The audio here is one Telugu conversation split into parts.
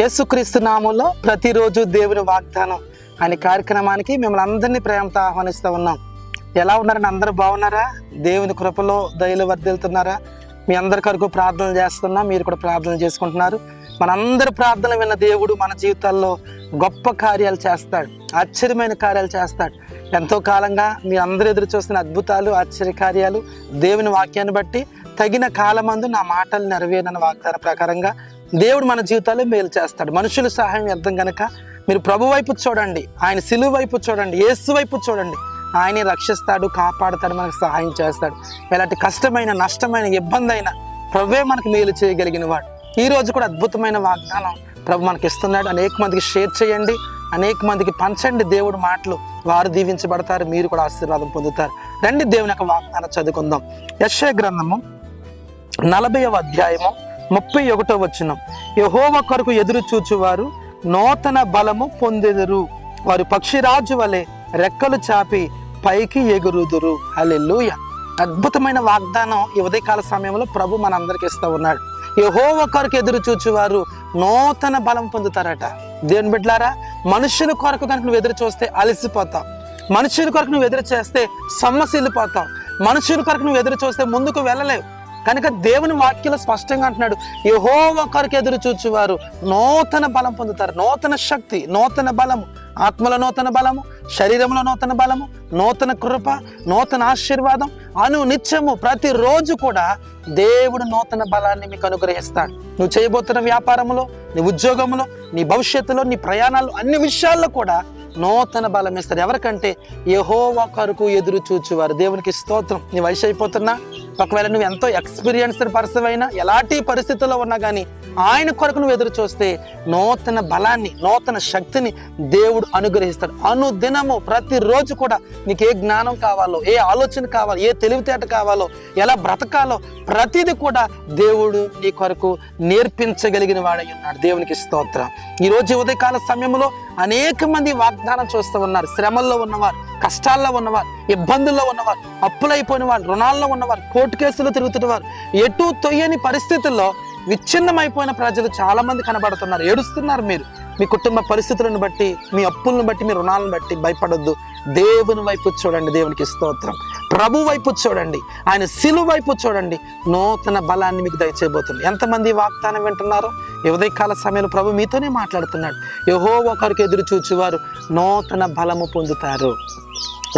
యేసుక్రీస్తు నామంలో ప్రతిరోజు దేవుని వాగ్దానం అనే కార్యక్రమానికి మిమ్మల్ని అందరినీ ప్రేమతో ఆహ్వానిస్తూ ఉన్నాం. ఎలా ఉన్నారని అందరూ బాగున్నారా? దేవుని కృపలో దయలు వర్దిల్తున్నారా మీ అందరి కొరకు ప్రార్థనలు చేస్తున్నాం. మీరు కూడా ప్రార్థన చేసుకుంటున్నారు. మనందరి ప్రార్థన విన్న దేవుడు మన జీవితాల్లో గొప్ప కార్యాలు చేస్తాడు. ఆశ్చర్యమైన కార్యాలు చేస్తాడు. ఎంతో కాలంగా మీ అందరూ ఎదురు చూస్తున్న అద్భుతాలు ఆశ్చర్య కార్యాలు దేవుని వాక్యాన్ని బట్టి తగిన కాలమందు నా మాటలు నెరవేరని వాగ్దాన ప్రకారంగా దేవుడు మన జీవితాలే మేలు చేస్తాడు. మనుషుల సహాయం వ్యర్థం కనుక మీరు ప్రభు వైపు చూడండి. ఆయన సిలువు వైపు చూడండి. యేసు వైపు చూడండి. ఆయనే రక్షిస్తాడు కాపాడుతాడు మనకు సహాయం చేస్తాడు. ఎలాంటి కష్టమైన నష్టమైన ఇబ్బంది అయినా ప్రభువే మనకు మేలు చేయగలిగిన వాడు ఈరోజు కూడా అద్భుతమైన వాగ్దానం ప్రభు మనకి ఇస్తున్నాడు. అనేక మందికి షేర్ చేయండి. అనేక మందికి పంచండి దేవుడు మాటలు. వారు దీవించబడతారు మీరు కూడా ఆశీర్వాదం పొందుతారు. రండి దేవుని యొక్క వాగ్దానం చదువుకుందాం. యశ్వ గ్రంథము నలభైవ అధ్యాయము ముప్పై ఒకటో వచ్చిన యహోవ కొరకు ఎదురు చూచువారు నూతన బలము పొందెదరు. వారు పక్షిరాజు వలె రెక్కలు చాపి పైకి ఎగురుదురు. హల్లెలూయ. అద్భుతమైన వాగ్దానం ఈ ఉదయకాల సమయంలో ప్రభు మనందరికి ఇస్తూ ఉన్నాడు. యహోవ కొరకు ఎదురు చూచువారు నూతన బలం పొందుతారట. దేవుని బిడ్లారా మనుషుల కొరకు కనుక నువ్వు ఎదురు చూస్తే అలసిపోతావు. మనుషుల కొరకు నువ్వు ఎదురు చేస్తే సమ్మసిల్లిపోతావు మనుషుల కొరకు నువ్వు ఎదురు చూస్తే ముందుకు వెళ్ళలేవు. కనుక దేవుని వాక్యలో స్పష్టంగా అంటున్నాడు యహోవ కొరకు ఎదురు చూచువారు నూతన బలం పొందుతారు. నూతన శక్తి నూతన బలము. ఆత్మల నూతన బలము శరీరంలో నూతన బలము నూతన కృప నూతన ఆశీర్వాదం అను నిత్యము ప్రతిరోజు కూడా దేవుడు నూతన బలాన్ని మీకు అనుగ్రహిస్తాడు. నువ్వు చేయబోతున్న వ్యాపారంలో నీ ఉద్యోగంలో నీ భవిష్యత్తులో నీ ప్రయాణాలు అన్ని విషయాల్లో కూడా నూతన బలం ఇస్తారు. ఎవరికంటే యహోవా కొరకు ఎదురు చూచువారు. దేవునికి స్తోత్రం. నీ వయసు అయిపోతున్నా? ఒకవేళ నువ్వు ఎంతో ఎక్స్పీరియన్స్డ్ పర్సన్ అయినా ఎలాంటి పరిస్థితుల్లో ఉన్నా కానీ ఆయన కొరకు నువ్వు ఎదురు చూస్తే నూతన బలాన్ని నూతన శక్తిని దేవుడు అనుగ్రహిస్తాడు. అనుదినము ప్రతిరోజు కూడా నీకు ఏ జ్ఞానం కావాలో ఏ ఆలోచన కావాలో ఏ తెలివితేట కావాలో ఎలా బ్రతకాలో ప్రతిదీ కూడా దేవుడు నీ కొరకు నేర్పించగలిగిన వాడై ఉన్నాడు. దేవునికి స్తోత్రం. ఈ రోజు ఉదయకాల సమయంలో అనేక మంది వాగ్దానం చూస్తూ ఉన్నారు. శ్రమల్లో ఉన్నవారు కష్టాల్లో ఉన్నవారు ఇబ్బందుల్లో ఉన్నవారు అప్పులైపోయిన వారు రుణాల్లో ఉన్నవారు కోర్టు కేసులు తిరుగుతున్నవారు ఎటు తొయ్యని పరిస్థితుల్లో విచ్ఛిన్నమైపోయిన ప్రజలు చాలా మంది కనబడుతున్నారు. ఏడుస్తున్నారు మీరు. మీ కుటుంబ పరిస్థితులను బట్టి మీ అప్పులను బట్టి మీ రుణాలను బట్టి భయపడొద్దు. దేవుని వైపు చూడండి దేవునికి స్తోత్రం. ప్రభు వైపు చూడండి ఆయన సిలువ వైపు చూడండి. నూతన బలాన్ని మీకు దయచేయబోతుంది ఎంతమంది వాగ్దానం వింటున్నారో? ఉదయకాల సమయంలో ప్రభు మీతోనే మాట్లాడుతున్నాడు. యహో ఒకరికి ఎదురు చూచేవారు నూతన బలము పొందుతారు.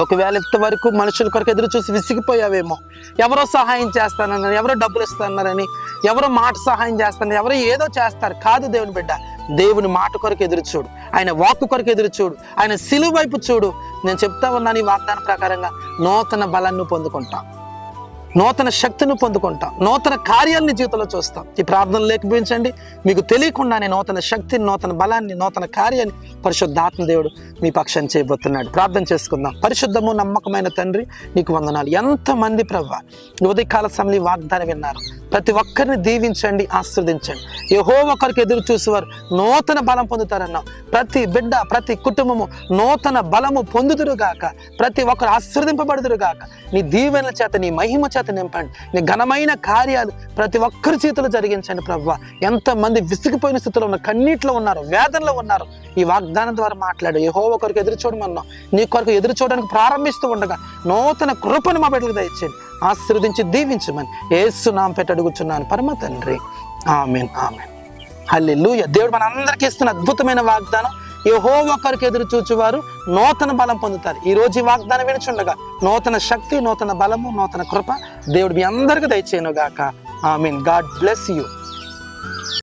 ఒకవేళ ఇంతవరకు మనుషుల కొరకు ఎదురు చూసి విసిగిపోయావేమో. ఎవరో సహాయం చేస్తానన్నారు ఎవరో డబ్బులు ఇస్తానన్నారని ఎవరో మాట సహాయం చేస్తానని ఎవరో ఏదో చేస్తారు. కాదు దేవుని బిడ్డ దేవుని మాట కొరకు ఎదురు చూడు. ఆయన వాక్కు కొరకు ఎదురు చూడు. ఆయన సిలువైపు చూడు. నేను చెప్తా ఉన్నాను ఈ వాగ్దానం ప్రకారంగా నూతన బలాన్ని పొందుకుంటాం నూతన శక్తిని పొందుకుంటాం. నూతన కార్యాలని జీవితంలో చూస్తాం. ఈ ప్రార్థనలు లేకపోయించండి. మీకు తెలియకుండానే నూతన శక్తిని నూతన బలాన్ని నూతన కార్యాన్ని పరిశుద్ధాత్మ దేవుడు మీ పక్షాన్ని చేయబోతున్నాడు ప్రార్థన చేసుకుందాం. పరిశుద్ధము నమ్మకమైన తండ్రి నీకు వందనాలు. ఎంతమంది ప్రభావ ఉదయకాల సమయంలో వాగ్దానం విన్నారు. ప్రతి ఒక్కరిని దీవించండి ఆస్వాదించండి ఏహో ఒకరికి ఎదురు చూసేవారు నూతన బలం పొందుతారన్నావు ప్రతి బిడ్డ ప్రతి కుటుంబము నూతన బలము పొందుదురుగాక. ప్రతి ఒక్కరు ఆశీర్వదింపబడుదురుగాక. నీ దీవెనల చేత నీ మహిమ చేత నింపండి. నీ ఘనమైన కార్యాలు ప్రతి ఒక్కరి చేతులు జరిగించండి ప్రభు ఎంతమంది విసిగిపోయిన స్థితిలో ఉన్న కన్నీటిలో ఉన్నారు వేదనలో ఉన్నారు ఈ వాగ్దానం ద్వారా మాట్లాడు. ఏహో ఒకరికి ఎదురు చూడమన్నా నీ కొరకు ఎదురు చూడడానికి ప్రారంభిస్తూ ఉండగా నూతన కృపను మా బిడ్డకు దయచేయండి. ఆశీర్వదించి దీవించమని ఏసు నాం పెట్టి అడుగుచున్నాను. పరమ తండ్రి. Amen amen. హల్లెలూయా. దేవుడు మన అందరికీ ఇస్తున్న అద్భుతమైన వాగ్దానం. యహో ఒకరికి ఎదురు చూచువారు నూతన బలం పొందుతారు. ఈ రోజు ఈ వాగ్దానం వినుచుండగా నూతన శక్తి నూతన బలము నూతన కృప దేవుడు మీ అందరికీ దయచేయను గాక I mean God bless you.